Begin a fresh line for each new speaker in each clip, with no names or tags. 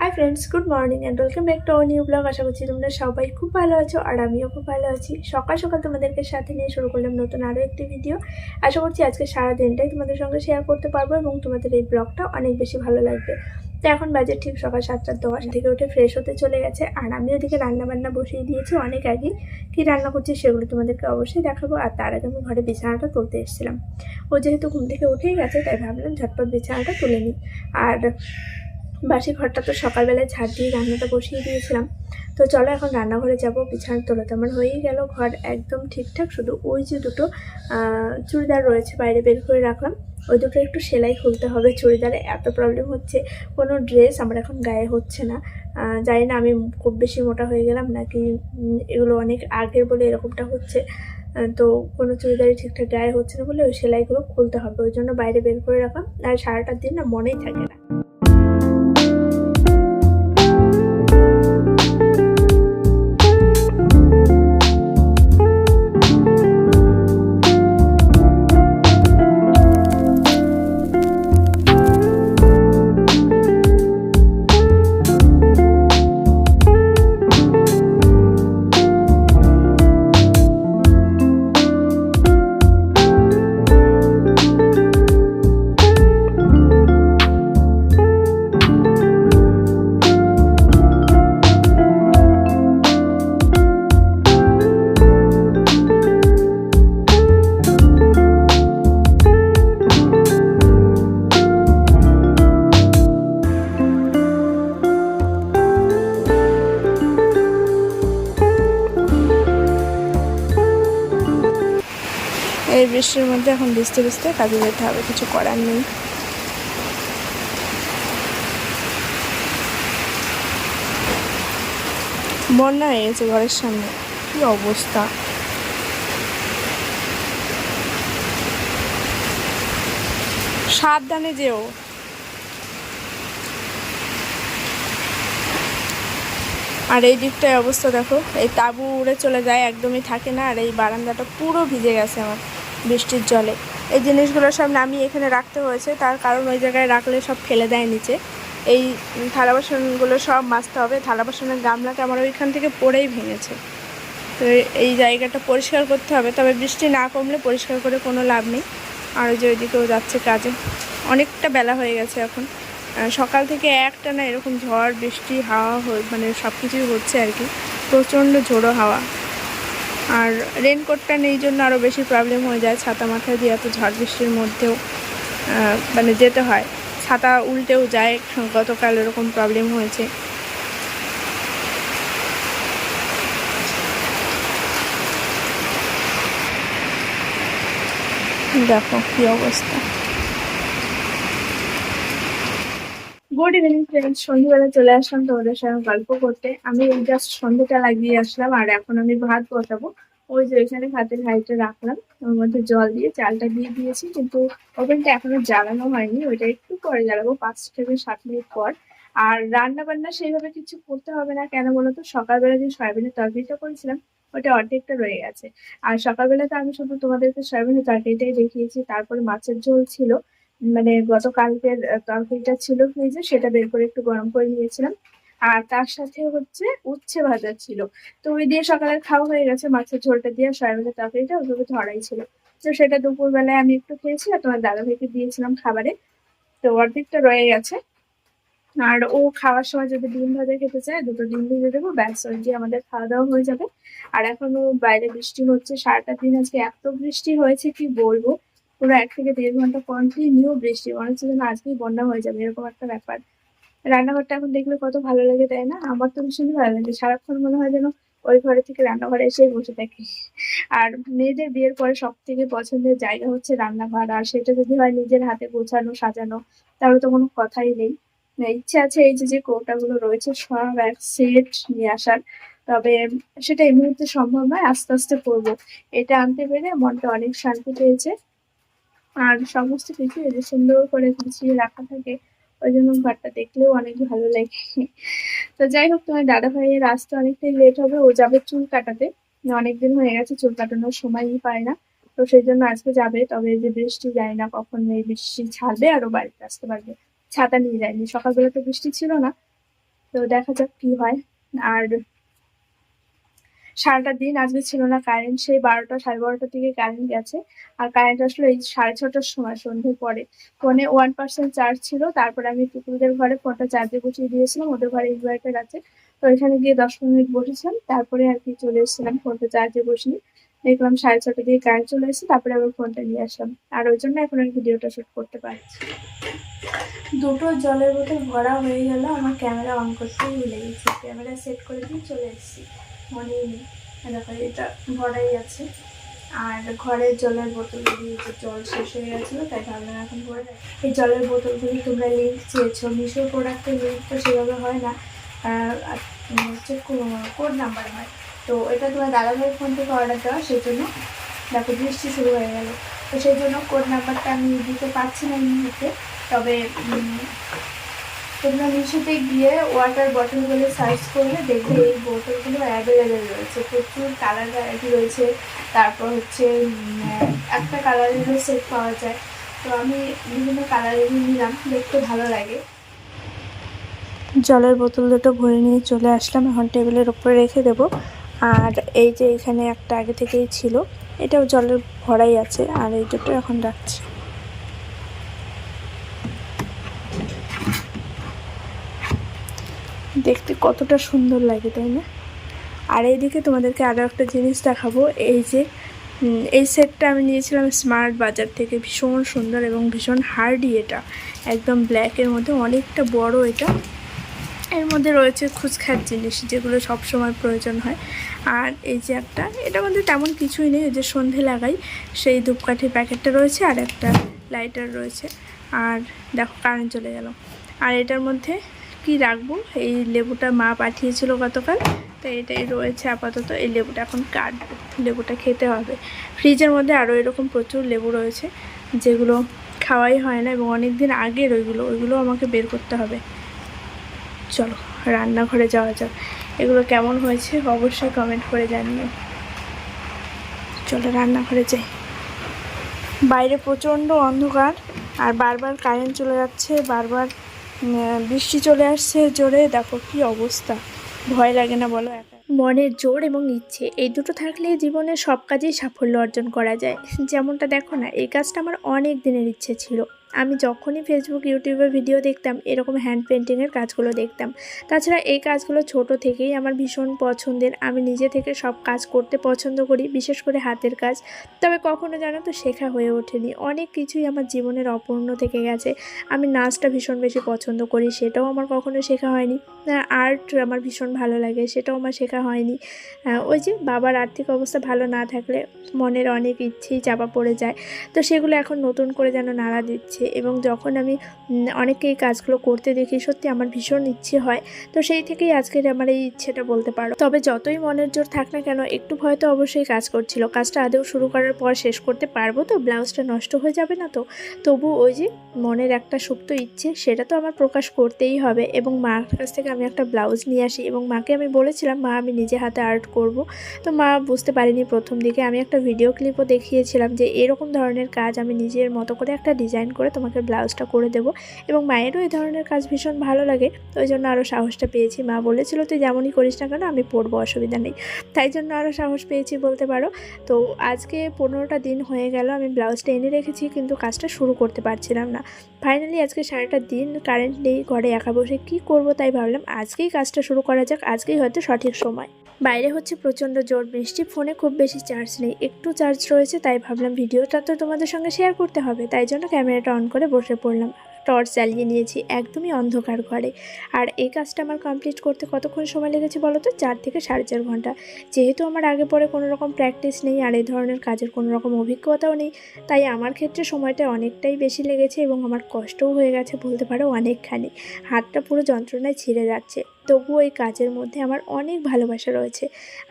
Hi friends good morning and welcome back to new blog আশা করছি তোমরা সবাই খুব ভালো আছো আর আমিও খুব ভালো আছি। সকাল সকাল তোমাদেরকে সাথে নিয়ে শুরু করলাম নতুন আরও একটি ভিডিও আশা করছি আজকে সারা দিনটাই তোমাদের সঙ্গে শেয়ার করতে পারব এবং তোমাদের এই ব্লগটা অনেক বেশি ভালো লাগবে। তো এখন বাজে ঠিক সকাল সাতটার দশ থেকে উঠে ফ্রেশ হতে চলে গেছে আর আমি ওদিকে রান্না বান্না বসিয়ে দিয়েছি অনেক আগে কী রান্না করছি সেগুলো তোমাদেরকে অবশ্যই দেখাবো আর তার আগে আমি ঘরে বিছানাটা তুলতে এসেছিলাম। ও যেহেতু ঘুম থেকে উঠেই গেছে, তাই ভাবলাম ঝটপট বিছানাটা তুলে নিই। আর বাসি ঘরটা তো সকালবেলায় ঝাড় দিয়ে রান্নাটা বসিয়ে দিয়েছিলাম। তো চলো এখন রান্নাঘরে যাব, বিছানা তোলাতে আমার হয়েই গেল, ঘর একদম ঠিকঠাক, শুধু ওই যে দুটো চুড়িদার রয়েছে বাইরে বের করে রাখলাম। ওই দুটো একটু সেলাই খুলতে হবে, চুড়িদারে এত প্রবলেম হচ্ছে, কোনো ড্রেস আমার এখন গায়ে হচ্ছে না। জানি না আমি খুব বেশি মোটা হয়ে গেলাম নাকি এগুলো অনেক আগের বলে এরকমটা হচ্ছে। তো কোনো চুড়িদারই ঠিকঠাক গায়ে হচ্ছে না বলে ওই সেলাইগুলো খুলতে হবে, ওই জন্য বাইরে বের করে রাখলাম। আর সারাটা দিন না মনেই থাকে না। বৃষ্টির মধ্যে এখন ভিজতে ভিজতে কাজে যেতে হবে, কিছু করার নেই। বন্যা হয়ে গেছে ঘরের সামনে, কি অবস্থা? সাবধানে যেও। আর এই দিকটায় অবস্থা দেখো, এই তাবু উড়ে চলে যায়, একদমই থাকে না, আর এই বারান্দাটা পুরো ভিজে গেছে আমার। বৃষ্টির জলে। এই জিনিসগুলো সব নামিয়ে এখানে রাখতে হয়েছে। তার কারণ ওই জায়গায় রাখলে সব ফেলে দেয় নিচে। এই থালা বাসনগুলো সব মাজতে হবে। থালা বাসনের গামলাটা আমার ওইখান থেকে পড়েই ভেঙেছে। তো এই জায়গাটা পরিষ্কার করতে হবে। তবে বৃষ্টি না কমলে পরিষ্কার করে কোনো লাভ নেই। আর ওই যে ওইদিকেও যাচ্ছে কাজে। অনেকটা বেলা হয়ে গেছে এখন। সকাল থেকে একটা না এরকম ঝড়, বৃষ্টি, হাওয়া মানে সব কিছুই হচ্ছে আর কি। প্রচণ্ড ঝোড়ো হাওয়া। আর রেনকোটটা নেই জন্য আরও বেশি প্রবলেম হয়ে যায়। ছাতা মাথায় দিয়ে এত ঝড় বৃষ্টির মধ্যেও মানে যেতে হয়। ছাতা উল্টেও যায়, গতকাল এরকম প্রবলেম হয়েছে। দেখো কী অবস্থা। গুড ইভিনিং ফ্রেন্ডস সন্ধ্যেবেলা চলে আসলাম তোমাদের সঙ্গে গল্প করতে। আমি এই জাস্ট সন্ধ্যেটা লাগিয়ে আসলাম, আর এখন আমি ভাত বসাবো। ওই যে ওইখানে ভাতের হাঁড়িটা রাখলাম, ওর মধ্যে জল দিয়ে চালটা দিয়ে দিয়েছি, কিন্তু ওভেনটা এখনও জ্বালানো হয়নি। ওইটা একটু পরে জ্বালাবো, পাঁচ থেকে সাত মিনিট পর। আর রান্না বান্না সেইভাবে কিছু করতে হবে না, কেন বলতো সকালবেলা যে সয়াবিনের তরকারিটা করেছিলাম, ওটা অর্ধেকটা রয়ে গেছে। আর সকালবেলা তো আমি শুধু তোমাদেরকে সয়াবিনের তরকারিটাই দেখিয়েছি, তারপরে মাছের ঝোল ছিল। মানে গতকালকের তরকারিটা ছিল ফ্রিজে সেটা বের করে একটু গরম করে নিয়েছিলাম। আর তার সাথে হচ্ছে উচ্ছে ভাজা ছিল। তো ওই দিয়ে সকালের খাওয়া হয়ে গেছে, মাছের ঝোলটা দিয়ে সয়াবিনের তরকারিটা, ওইভাবে ধরাই ছিল। তো সেটা দুপুরবেলায় আমি একটু খেয়েছি আর তোমার দাদা ভাইকে দিয়েছিলাম খাবারে। তো অর্ধেকটা রয়ে গেছে। আর ও খাওয়ার সময় যদি ডিম ভাজা খেতে চায়, দুটো ডিম ভেজে দেবো, ব্যাস, ওই দিয়ে আমাদের খাওয়া দাওয়া হয়ে যাবে। আর এখনও বাইরে বৃষ্টি হচ্ছে, সারাটা দিন আজকে এত বৃষ্টি হয়েছে, কি বলব? পুরো এক থেকে দেড় ঘণ্টা কন্টিনিউ বৃষ্টি। মনে হচ্ছে যেন আজকেই বন্যা হয়ে যাবে, এরকম একটা ব্যাপার। রান্নাঘরটা এখন দেখলে কত ভালো লাগে, তাই না? আমার তো ভীষণই ভালো লাগে। সারাক্ষণ মনে হয় যেন ওই ঘরে থেকে রান্নাঘরে এসেই বসে থাকি। আর মেয়েদের বিয়ের পরে সব থেকে পছন্দের জায়গা হচ্ছে রান্নাঘর। আর সেটা যদি হয় নিজের হাতে গোছানো, সাজানো, তাহলে তো কোনো কথাই নেই। ইচ্ছে আছে এই যে যে কৌটাগুলো রয়েছে, সব এক সেট নিয়ে আসার। তবে সেটা এই মুহূর্তে সম্ভব নয়, আস্তে আস্তে করব। এটা আনতে পেরে মনটা অনেক শান্তি পেয়েছে। আর সমস্ত কিছু যে সুন্দর করে গুছিয়ে রাখা থাকে, ওই জন্য ঘরটা দেখলেও অনেক ভালো লাগে। তো যাই হোক, তোমার দাদা ভাইয়ের আসতে অনেকটাই লেট হবে, ও যাবে চুল কাটাতে। অনেকদিন হয়ে গেছে, চুল কাটানোর সময়ই পায় না। তো সেই জন্য আজকে যাবে, তবে যে বৃষ্টি যায় না কখন এই বৃষ্টি ছাড়বে আরও বাড়িতে আসতে পারবে। ছাতা নিয়ে যায়নি, সকালবেলা তো বৃষ্টি ছিল না। তো দেখা যাক কি হয়। আর সারাটা দিন আজকে ছিল না কারেন্ট সেই বারোটা সাড়ে বারোটার দিকে কারেন্ট গেছে। আর কারেন্ট আসলো এই সাড়ে ছটার সময়, সন্ধ্যের পরে। ফোনে ওয়ান পার্সেন্ট চার্জ ছিল, তারপরে আমি টুকুরদের ঘরে ফোনটা চার্জে বসিয়ে দিয়েছিলাম, ওদের ঘরে ইনভার্টার আছে। তো এখানে গিয়ে দশ মিনিট বসেছিলাম, তারপরে আর কি চলে এসেছিলাম ফোনটা চার্জে বসিয়ে। দেখলাম সাড়ে ছটা দিয়ে কারেন্ট চলে এসেছে, তারপরে আবার ফোনটা নিয়ে আসলাম। আর ওই জন্য এখন আর ভিডিওটা শুট করতে পারছি দুটো জলের বোতল ভরা হয়ে গেল, আমার ক্যামেরা অন করতেই ভুলে গেছি। ক্যামেরা সেট করে দিয়ে চলে এসেছি। মনেই নেই দেখো এটা ভরাই আছে। আর ঘরের জলের বোতলগুলি যে জল শেষ হয়ে গেছিল, তাই ভাবলাম এখন ভরে। এই জলের বোতলগুলি তোমরা লিঙ্ক চেয়েছো মিশো প্রোডাক্টের লিঙ্ক তো সেভাবে হয় না। হচ্ছে কোড নাম্বার হয়। তো এটা তোমার দাদাভাই ফোন থেকে অর্ডার দেওয়া সেই জন্য দেখো বৃষ্টি শুরু হয়ে গেল। তো সেই জন্য কোড নাম্বারটা আমি দিতে পারছি না এই মুহূর্তে। তবে তোমরা মিশোতে গিয়ে ওয়াটার বটলগুলো সার্চ করলে দেখবে এই বোতলগুলো অ্যাভেলেবেল রয়েছে। প্রচুর কালার ভ্যারাইটি রয়েছে। তারপর হচ্ছে একটা কালারেরও সেট পাওয়া যায়। তো আমি বিভিন্ন কালারের নিলাম, দেখতে ভালো লাগে। জলের বোতল দুটো ভরে নিয়ে চলে আসলাম। এখন টেবিলের ওপরে রেখে দেবো। আর এই যে এখানে একটা আগে থেকেই ছিল, এটাও জলের ভরাই আছে। আর এই দুটো এখন রাখছি। দেখতে কতটা সুন্দর লাগে, তাই না? আর এইদিকে তোমাদেরকে আরও একটা জিনিস দেখাবো, এই যে এই সেটটা আমি নিয়েছিলাম স্মার্ট বাজার থেকে। ভীষণ সুন্দর এবং ভীষণ হার্ডি এটা। একদম ব্ল্যাকের মধ্যে, অনেকটা বড় এটা। এর মধ্যে রয়েছে খুচখাট জিনিস, যেগুলো সব সময় প্রয়োজন হয়। আর এই যে একটা, এটার মধ্যে তেমন কিছুই নেই যে সন্ধে লাগাই, সেই ধূপকাঠির প্যাকেটটা রয়েছে আর একটা লাইটার রয়েছে। আর দেখো কারেন্ট চলে গেল। আর এটার মধ্যে কি রাখব? এই লেবুটা মা পাঠিয়েছিল গতকাল, তো এটাই রয়েছে আপাতত। এই লেবুটা এখন কাটবো, লেবুটা খেতে হবে। ফ্রিজের মধ্যে আরও এরকম প্রচুর লেবু রয়েছে, যেগুলো খাওয়াই হয় না এবং অনেক দিন আগের ওইগুলো ওইগুলো আমাকে বের করতে হবে। চলো, রান্নাঘরে যাওয়া যাক। এগুলো কেমন হয়েছে অবশ্যই কমেন্ট করে জানিও। চলো রান্নাঘরে যাই। বাইরে প্রচণ্ড অন্ধকার, আর বারবার কারেন্ট চলে যাচ্ছে, বারবার বৃষ্টি চলে আসছে জোরে, দেখো কি অবস্থা। ভয় লাগে না বলো মনের জোর এবং ইচ্ছে, এই দুটো থাকলে জীবনে সব কাজেই সাফল্য অর্জন করা যায়। যেমনটা দেখো না, এই কাজটা আমার অনেক দিনের ইচ্ছে ছিল। আমি যখনই ফেসবুক ইউটিউবে ভিডিও দেখতাম এরকম হ্যান্ড পেন্টিংয়ের কাজগুলো দেখতাম। তাছাড়া এই কাজগুলো ছোট থেকেই আমার ভীষণ পছন্দের। আমি নিজে থেকে সব কাজ করতে পছন্দ করি বিশেষ করে হাতের কাজ। তবে কখনো জানো তো শেখা হয়ে ওঠেনি। অনেক কিছুই আমার জীবনের অপূর্ণ থেকে গেছে। আমি নাচটা ভীষণ বেশি পছন্দ করি সেটাও আমার কখনো শেখা হয়নি। আর্ট আমার ভীষণ ভালো লাগে সেটাও আমার শেখা হয়নি। আহ, ওই যে বাবার আর্থিক অবস্থা ভালো না থাকলে মনের অনেক ইচ্ছেই চাপা পড়ে যায়। তো সেগুলো এখন নতুন করে যেন নাড়া দিচ্ছে। এবং যখন আমি উম, অনেককে এই কাজগুলো করতে দেখি সত্যি আমার ভীষণ ইচ্ছে হয়। তো সেই থেকেই আজকের আমার এই ইচ্ছেটা বলতে পারো। তবে যতই মনের জোর থাক না কেন একটু ভয় তো অবশ্যই কাজ করছিল। কাজটা আদেও শুরু করার পর শেষ করতে পারব তো? ব্লাউজটা নষ্ট হয়ে যাবে না তো? তবু ওই যে মনের একটা সুপ্ত ইচ্ছে সেটা তো আমার প্রকাশ করতেই হবে। এবং মার কাছ থেকে আমি একটা ব্লাউজ নিয়ে আসি এবং মাকে আমি বলেছিলাম মা আমি নিজে হাতে আর্ট করব। তো মা বুঝতে পারিনি প্রথম দিকে। আমি একটা ভিডিও ক্লিপও দেখিয়েছিলাম যে এরকম ধরনের কাজ আমি নিজের মতো করে একটা ডিজাইন করে তোমাকে ব্লাউজটা করে দেবো। এবং মায়েরও এই ধরনের কাজ ভীষণ ভালো লাগে। ওই জন্য আরও সাহসটা পেয়েছি। মা বলেছিল, তুই যেমনই করিস না কেন, আমি পড়ব অসুবিধা নেই। তাই জন্য আরও সাহস পেয়েছি বলতে পারো। তো আজকে পনেরোটা দিন হয়ে গেল, আমি ব্লাউজটা এনে রেখেছি, কিন্তু কাজটা শুরু করতে পারছিলাম না। ফাইনালি আজকে সারাটা দিন কারেন্ট নেই, ঘরে একা বসে কী করব তাই ভাবলাম, আজকেই কাজটা শুরু করা যাক, আজকেই হয়তো সঠিক সময়। বাইরে হচ্ছে প্রচণ্ড জোর বৃষ্টি, ফোনে খুব বেশি চার্জ নেই। একটু চার্জ রয়েছে, তাই ভাবলাম ভিডিওটা তো তোমাদের সঙ্গে শেয়ার করতে হবে, তাই জন্য ক্যামেরাটা অন করে বসে পড়লাম। টর্চ জ্বালিয়ে নিয়েছি, একদমই অন্ধকার ঘরে। আর এই কাজটা আমার কমপ্লিট করতে কতক্ষণ সময় লেগেছে বলো তো? চার থেকে সাড়ে চার ঘণ্টা। যেহেতু আমার আগে পরে কোনো রকম প্র্যাকটিস নেই আর এই ধরনের কাজের কোনো রকম অভিজ্ঞতাও নেই, তাই আমার ক্ষেত্রে সময়টা অনেকটাই বেশি লেগেছে এবং আমার কষ্টও হয়ে গেছে বলতে পারো অনেকখানি। হাতটা পুরো যন্ত্রণায় ছিঁড়ে যাচ্ছে। তবুও এই কাজের মধ্যে আমার অনেক ভালোবাসা রয়েছে।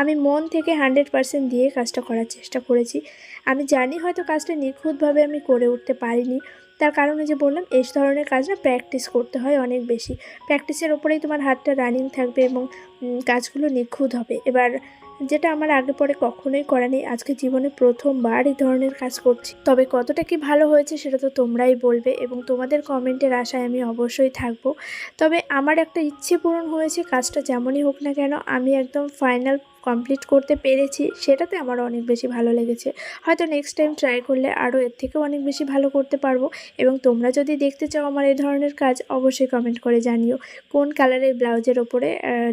আমি মন থেকে হান্ড্রেড পার্সেন্ট দিয়ে কাজটা করার চেষ্টা করেছি। আমি জানি হয়তো কাজটা নিখুঁতভাবে আমি করে উঠতে পারিনি। তার কারণে যে বললাম, এই ধরনের কাজ না প্র্যাকটিস করতে হয় অনেক বেশি। প্র্যাকটিসের ওপরেই তোমার হাতটা রানিং থাকবে এবং কাজগুলো নিখুঁত হবে। এবার, যেটা আমার আগে পরে কখনোই করা নেই, আজকে জীবনে প্রথমবার এই ধরনের কাজ করছি। তবে কতটা কি ভালো হয়েছে সেটা তো তোমরাই বলবে এবং তোমাদের কমেন্টের আশায় আমি অবশ্যই থাকব। তবে আমার একটা ইচ্ছে পূরণ হয়েছে, কাজটা যেমনই হোক না কেন, আমি একদম ফাইনাল কমপ্লিট করতে পেরেছি, সেটাতে আমার অনেক বেশি ভালো লেগেছে। হয়তো নেক্সট টাইম ট্রাই করলে আরও এর থেকেও অনেক বেশি ভালো করতে পারব। এবং তোমরা যদি দেখতে চাও আমার এই ধরনের কাজ, অবশ্যই কমেন্ট করে জানিও। কোন কালারের ব্লাউজের ওপরে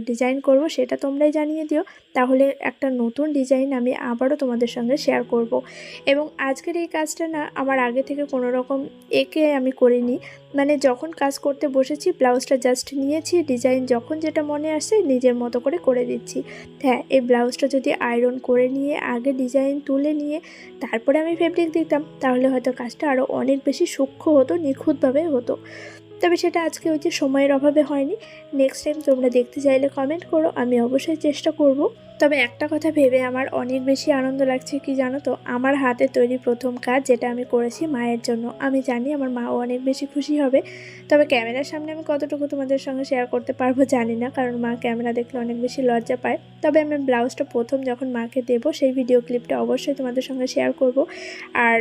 ডিজাইন করব সেটা তোমরাই জানিয়ে দিও। তাহলে একটা নতুন ডিজাইন আমি আবারও তোমাদের সঙ্গে শেয়ার করব। এবং আজকের এই কাজটা না, আমার আগে থেকে কোনো রকম একে আমি করিনি। মানে যখন কাজ করতে বসেছি, ব্লাউজটা জাস্ট নিয়েছি ডিজাইন যখন যেটা মনে আসে নিজের মতো করে করে দিচ্ছি। হ্যাঁ এই ব্লাউজটা যদি আয়রন করে নিয়ে, আগে ডিজাইন তুলে নিয়ে, তারপরে আমি ফেব্রিক দিতাম, তাহলে হয়তো কাজটা আরও অনেক বেশি সূক্ষ্ম হতো, নিখুঁতভাবে হতো। তবে সেটা আজকে ওই যে সময়ের অভাবে হয়নি। নেক্সট টাইম তোমরা দেখতে চাইলে কমেন্ট করো, আমি অবশ্যই চেষ্টা করব। তবে একটা কথা ভেবে আমার অনেক বেশি আনন্দ লাগছে কি জানো তো? আমার হাতে তৈরি প্রথম কাজ যেটা আমি করেছি মায়ের জন্য। আমি জানি আমার মাও অনেক বেশি খুশি হবে। তবে ক্যামেরার সামনে আমি কতটুকু তোমাদের সঙ্গে শেয়ার করতে পারব জানি না, কারণ মা ক্যামেরা দেখলে অনেক বেশি লজ্জা পায়। তবে আমি ব্লাউজটা প্রথম যখন মাকে দেবো, সেই ভিডিও ক্লিপটা অবশ্যই তোমাদের সঙ্গে শেয়ার করব। আর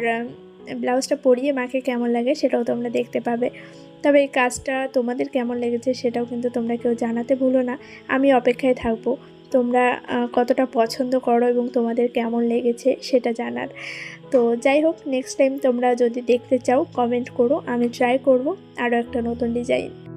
ব্লাউজটা পরিয়ে মাকে কেমন লাগে সেটাও তোমরা দেখতে পাবে। তবে এই কাজটা তোমাদের কেমন লেগেছে সেটাও কিন্তু তোমরা কেউ জানাতে ভুলো না। আমি অপেক্ষায় থাকব। তোমরা কতটা পছন্দ করো এবং তোমাদের কেমন লেগেছে সেটা জানার। তো যাই হোক নেক্সট টাইম তোমরা যদি দেখতে চাও কমেন্ট করো। আমি ট্রাই করব আরও একটা নতুন ডিজাইন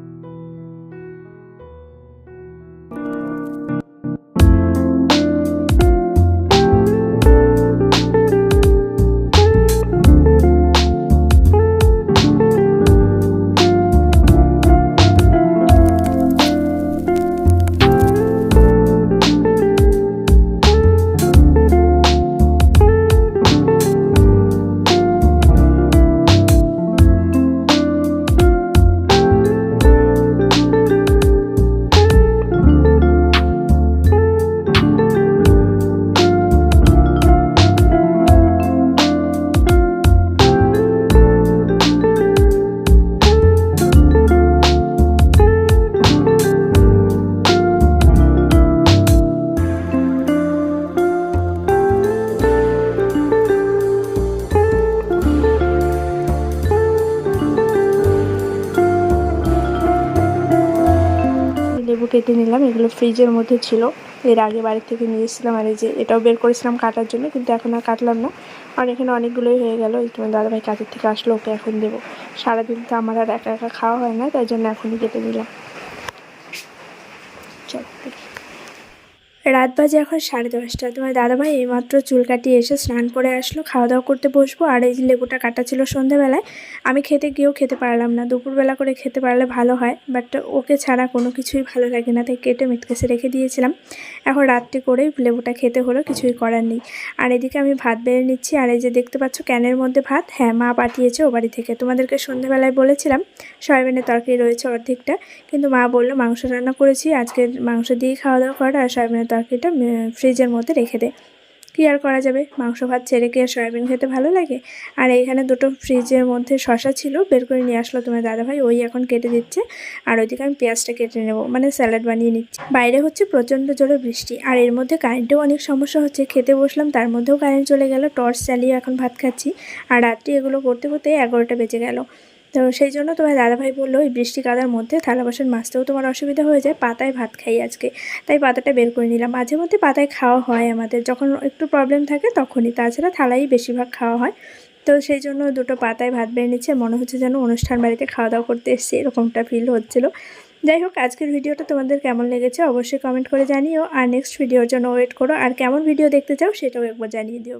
কেটে নিলাম, এগুলো ফ্রিজের মধ্যে ছিল। এর আগে বাড়ি থেকে নিয়ে এসেছিলাম আর এই যে এটাও বের করেছিলাম কাটার জন্য, কিন্তু এখন আর কাটলাম না। আর এখানে অনেকগুলোই হয়ে গেল। তোমার দাদাভাই কাজের থেকে আসলো, ওকে এখন দেবো। সারাদিন তো আমার আর একা একা খাওয়া হয় না, তাই জন্য এখনই কেটে নিলাম। চল। রাত বাজে এখন সাড়ে দশটা। তোমার দাদাভাই এইমাত্র চুল কাটিয়ে এসে স্নান করে আসলো খাওয়া দাওয়া করতে বসবো। আর এই যে লেবুটা কাটা ছিল সন্ধ্যাবেলায় আমি খেতে গিয়েও খেতে পারলাম না। দুপুরবেলা করে খেতে পারলে ভালো হয় বাট ওকে ছাড়া কোনো কিছুই ভালো লাগে না, তাই কেটে মিটকেসে রেখে দিয়েছিলাম। এখন রাত্রি করেই লেবুটা খেতে হলো কিছুই করার নেই। আর এদিকে আমি ভাত বেড়ে নিচ্ছি, আর এই যে দেখতে পাচ্ছ ক্যানের মধ্যে ভাত। হ্যাঁ মা পাঠিয়েছে ও বাড়ি থেকে। তোমাদেরকে সন্ধ্যেবেলায় বলেছিলাম, সয়াবিনের তরকারি রয়েছে অর্ধেকটা। কিন্তু মা বলল, মাংস রান্না করেছি আজকে মাংস দিয়ে খাওয়া দাওয়া করা আর সয়াবিনের তরকারিটা ফ্রিজের মধ্যে রেখে দে। কী আর করা যাবে? মাংস, ভাত ছেড়ে কি আর সয়াবিন খেতে ভালো লাগে? আর এইখানে দুটো ফ্রিজের মধ্যে শশা ছিল, বের করে নিয়ে আসলো তোমার দাদাভাই, ওই এখন কেটে দিচ্ছে। আর ওইদিকে আমি পেঁয়াজটা কেটে নেব মানে স্যালাড বানিয়ে নিচ্ছি। বাইরে হচ্ছে প্রচণ্ড জোরে বৃষ্টি, আর এর মধ্যে কারেন্টেও অনেক সমস্যা হচ্ছে। খেতে বসলাম, তার মধ্যেও কারেন্ট চলে গেল, টর্চ চালিয়ে এখন ভাত খাচ্ছি। আর রাত্রি এগুলো করতে করতে এগারোটা বেজে গেল। তো সেই জন্য তোমার দাদাভাই বলল, এই বৃষ্টি কাদার মধ্যে থালা বাসন মাজতেও তোমার অসুবিধা হয়ে যায়, পাতায় ভাত খাই আজকে। তাই পাতাটা বের করে নিলাম। মাঝে মধ্যে পাতায় খাওয়া হয় আমাদের, যখন একটু প্রবলেম থাকে তখনই। তাছাড়া থালাই বেশিরভাগ খাওয়া হয়। তো সেই জন্য দুটো পাতায় ভাত বেড়ে নিচ্ছে মনে হচ্ছে যেন অনুষ্ঠান বাড়িতে খাওয়া দাওয়া করতে এসেছি, এরকমটা ফিল হচ্ছিল। যাই হোক, আজকের ভিডিওটা তোমাদের কেমন লেগেছে অবশ্যই কমেন্ট করে জানিও। আর নেক্সট ভিডিওর জন্য ওয়েট করো। আর কেমন ভিডিও দেখতে চাও সেটাও একবার জানিয়ে দিও।